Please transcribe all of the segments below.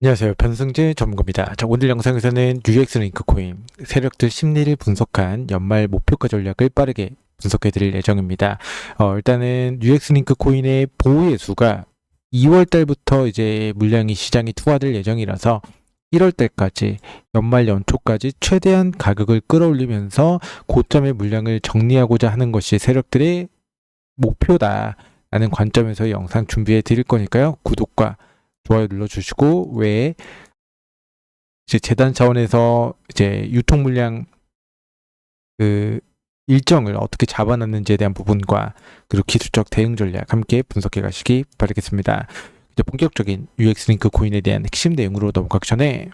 안녕하세요. 변승재 전문가입니다. 자, 오늘 영상에서는 UX 링크 코인 세력들 심리를 분석한 연말 목표가 전략을 빠르게 분석해 드릴 예정입니다. 어, 일단은 UX 링크 코인의 보유의 수가 2월 달부터 이제 물량이 시장에 투하될 예정이라서 1월 달까지 연말 연초까지 최대한 가격을 끌어올리면서 고점의 물량을 정리하고자 하는 것이 세력들의 목표다라는 관점에서 영상 준비해 드릴 거니까요. 구독과 좋아요 눌러주시고 외에 이제 재단 차원에서 이제 유통 물량 그 일정을 어떻게 잡아놨는지에 대한 부분과 그리고 기술적 대응 전략 함께 분석해 가시기 바라겠습니다. 이제 본격적인 UX 링크 코인에 대한 핵심 내용으로 넘어가기 전에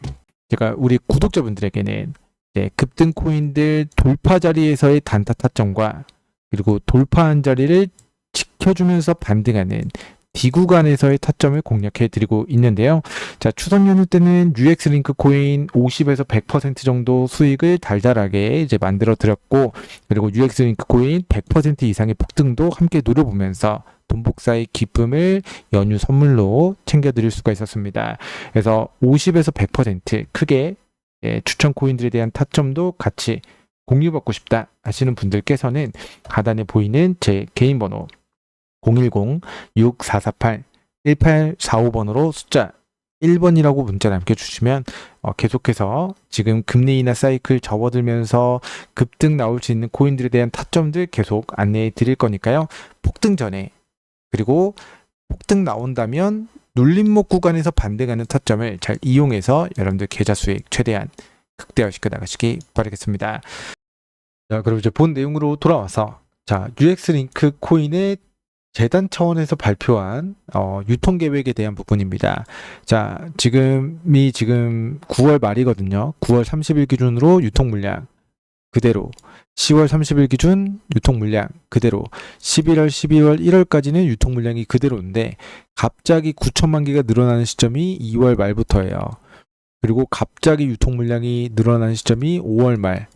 제가 우리 구독자분들에게는 이제 급등 코인들 돌파 자리에서의 단타 타점과 그리고 돌파한 자리를 지켜주면서 반등하는 D 구간에서의 타점을 공략해 드리고 있는데요. 자, 추석 연휴 때는 UX 링크 코인 50에서 100% 정도 수익을 달달하게 이제 만들어 드렸고 그리고 UX 링크 코인 100% 이상의 폭등도 함께 누려보면서 돈 복사의 기쁨을 연휴 선물로 챙겨 드릴 수가 있었습니다. 그래서 50에서 100% 크게 예, 추천 코인들에 대한 타점도 같이 공유받고 싶다 하시는 분들께서는 하단에 보이는 제 개인 번호 010-6448-1845번으로 숫자 1번이라고 문자 남겨주시면 어, 계속해서 지금 금리 인하 사이클 접어들면서 급등 나올 수 있는 코인들에 대한 타점들 계속 안내해 드릴 거니까요. 폭등 전에 그리고 폭등 나온다면 눌림목 구간에서 반등하는 타점을 잘 이용해서 여러분들 계좌 수익 최대한 극대화시켜 나가시기 바라겠습니다. 자, 그럼 이제 본 내용으로 돌아와서 자, UX 링크 코인의 재단 차원에서 발표한 어, 유통 계획에 대한 부분입니다. 자, 지금이 지금 9월 말이거든요. 9월 30일 기준으로 유통 물량 그대로 10월 30일 기준 유통 물량 그대로 11월, 12월, 1월까지는 유통 물량이 그대로인데 갑자기 9천만 개가 늘어나는 시점이 2월 말부터예요. 그리고 갑자기 유통 물량이 늘어나는 시점이 5월 말.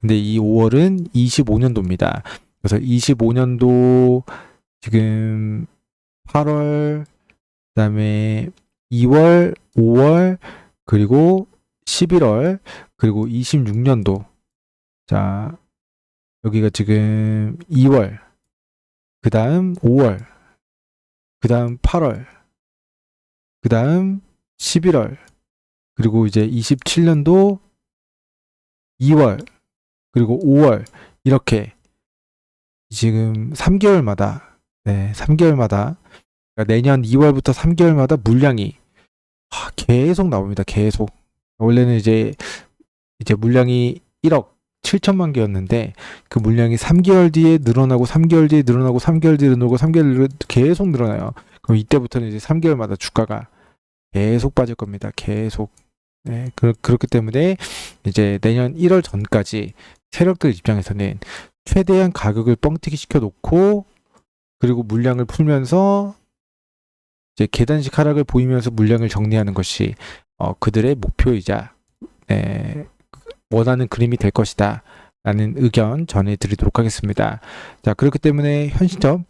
근데 이 5월은 25년도입니다. 그래서 25년도 지금 8월, 그다음에 2월, 5월, 그리고 11월, 그리고 26년도. 자, 여기가 지금 2월, 그 다음 5월, 그 다음 8월, 그 다음 11월, 그리고 이제 27년도 2월, 그리고 5월, 이렇게 지금 3개월마다 네, 3개월마다 그러니까 내년 2월부터 3개월마다 물량이 아, 계속 나옵니다. 계속. 원래는 이제 이제 물량이 1억 7천만 개였는데 그 물량이 3개월 뒤에 늘어나고 3개월 뒤에 늘어나고 3개월 뒤에 늘어나고 3개월 뒤에 계속 늘어나요. 그럼 이때부터는 이제 3개월마다 주가가 계속 빠질 겁니다. 계속. 네, 그, 그렇기 때문에 이제 내년 1월 전까지 세력들 입장에서는 최대한 가격을 뻥튀기 시켜 놓고 그리고 물량을 풀면서 이제 계단식 하락을 보이면서 물량을 정리하는 것이 어, 그들의 목표이자 에, 원하는 그림이 될 것이다. 라는 의견 전해드리도록 하겠습니다. 자, 그렇기 때문에 현 시점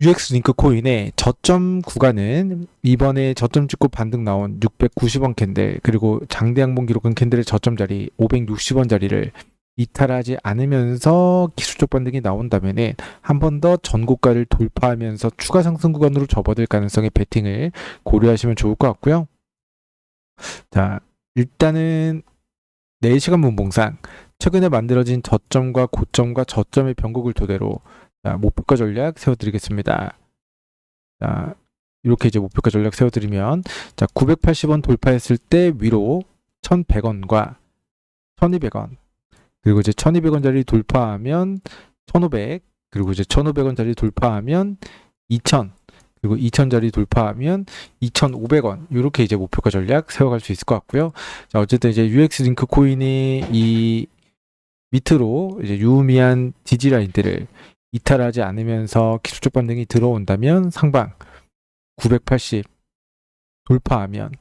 UX 링크 코인의 저점 구간은 이번에 저점 찍고 반등 나온 690원 캔들 그리고 장대 양봉 기록은 캔들의 저점 자리 560원 자리를 이탈하지 않으면서 기술적 반등이 나온다면은 한번 더 전고가를 돌파하면서 추가 상승 구간으로 접어들 가능성의 베팅을 고려하시면 좋을 것 같고요. 자, 일단은 4시간 분봉상 최근에 만들어진 저점과 고점과 저점의 변곡을 토대로 자, 목표가 전략 세워드리겠습니다. 자, 이렇게 이제 목표가 전략 세워드리면 자, 980원 돌파했을 때 위로 1100원과 1200원 그리고 이제 1200원짜리 돌파하면 1500 그리고 이제 1500원짜리 돌파하면 2000 그리고 2000짜리 돌파하면 2,500원 이렇게 이제 목표가 전략 세워갈 수 있을 것 같고요. 자 어쨌든 이제 UX 링크 코인이 이 밑으로 이제 유의미한 지지 라인들을 이탈하지 않으면서 기술적 반등이 들어온다면 상방 980 돌파하면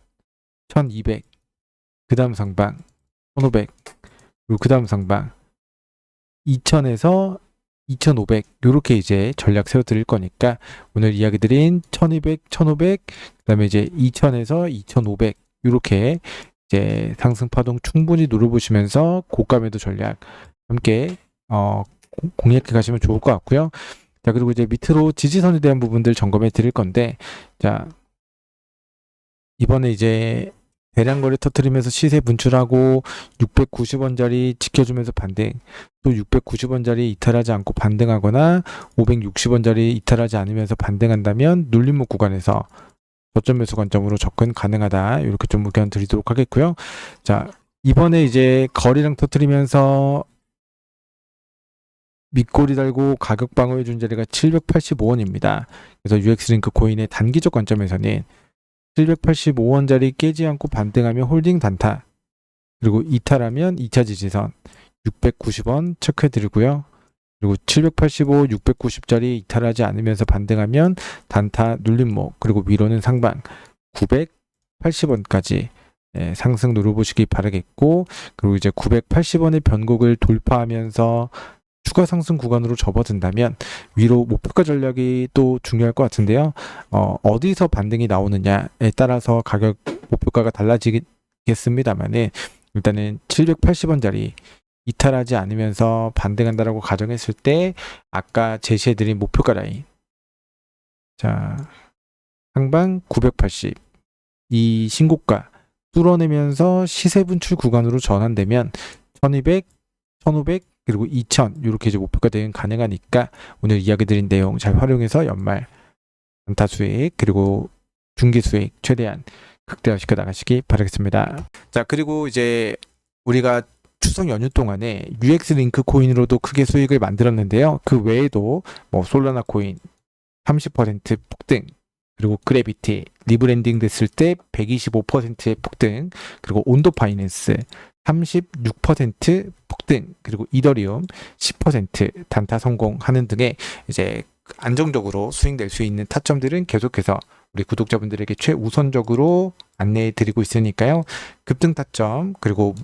1200 그다음 상방 1500 그리고 그 다음 상방 2000에서 2,500 요렇게 이제 전략 세워 드릴 거니까 오늘 이야기 드린 1,200, 1,500 그다음에 이제 2,000에서 2,500 요렇게 이제 상승 파동 충분히 누려 보시면서 고가 매도 전략 함께 어 공- 공략해 가시면 좋을 것 같고요. 자, 그리고 이제 밑으로 지지선에 대한 부분들 점검해 드릴 건데 자, 이번에 이제 대량 거래 터트리면서 시세 분출하고 690원짜리 지켜주면서 반등 또 690원짜리 이탈하지 않고 반등하거나 560원짜리 이탈하지 않으면서 반등한다면 눌림목 구간에서 저점 매수 관점으로 접근 가능하다 이렇게 좀 의견 드리도록 하겠고요. 자 이번에 이제 거리랑 터트리면서 밑꼬리 달고 가격 방어해 준 자리가 785원입니다. 그래서 UX링크 코인의 단기적 관점에서는 785원짜리 깨지 않고 반등하면 홀딩 단타 그리고 이탈하면 2차 지지선 690원 체크해 드리고요. 그리고 785, 690짜리 이탈하지 않으면서 반등하면 단타 눌림목 그리고 위로는 상방 980원까지 예, 상승 누려보시기 바라겠고 그리고 이제 980원의 변곡을 돌파하면서 추가 상승 구간으로 접어든다면 위로 목표가 전략이 또 중요할 것 같은데요. 어, 어디서 반등이 나오느냐에 따라서 가격 목표가가 달라지겠습니다만은 일단은 780원짜리 이탈하지 않으면서 반등한다라고 가정했을 때 아까 제시해드린 목표가 라인 자 상방 980 이 신고가 뚫어내면서 시세 분출 구간으로 전환되면 1200, 1500 그리고 2000 이렇게 이제 목표가 대응 가능하니까 오늘 이야기 드린 내용 잘 활용해서 연말 단타 수익 그리고 중기 수익 최대한 극대화시켜 나가시기 바라겠습니다. 자 그리고 이제 우리가 추석 연휴 동안에 UX 링크 코인으로도 크게 수익을 만들었는데요. 그 외에도 뭐 솔라나 코인 30% 폭등 그리고 그래비티 리브랜딩 됐을 때 125%의 폭등 그리고 온도 파이낸스 36% 폭등 그리고 이더리움 10% 단타 성공하는 등의 이제 안정적으로 수익 낼수 있는 타점들은 계속해서 우리 구독자분들에게 최우선적으로 안내해 드리고 있으니까요. 급등 타점 그리고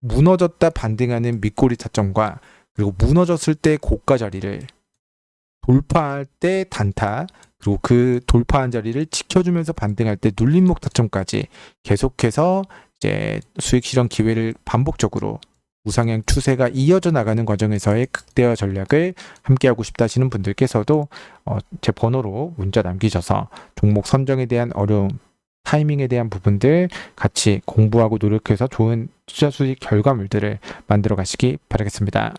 무너졌다 반등하는 밑꼬리 타점과 그리고 무너졌을 때 고가 자리를 돌파할 때 단타 그리고 그 돌파한 자리를 지켜주면서 반등할 때 눌림목 타점까지 계속해서 이제 수익 실현 기회를 반복적으로 우상향 추세가 이어져 나가는 과정에서의 극대화 전략을 함께 하고 싶다 하시는 분들께서도 어, 제 번호로 문자 남기셔서 종목 선정에 대한 어려움 타이밍에 대한 부분들 같이 공부하고 노력해서 좋은 투자 수익 결과물들을 만들어 가시기 바라겠습니다.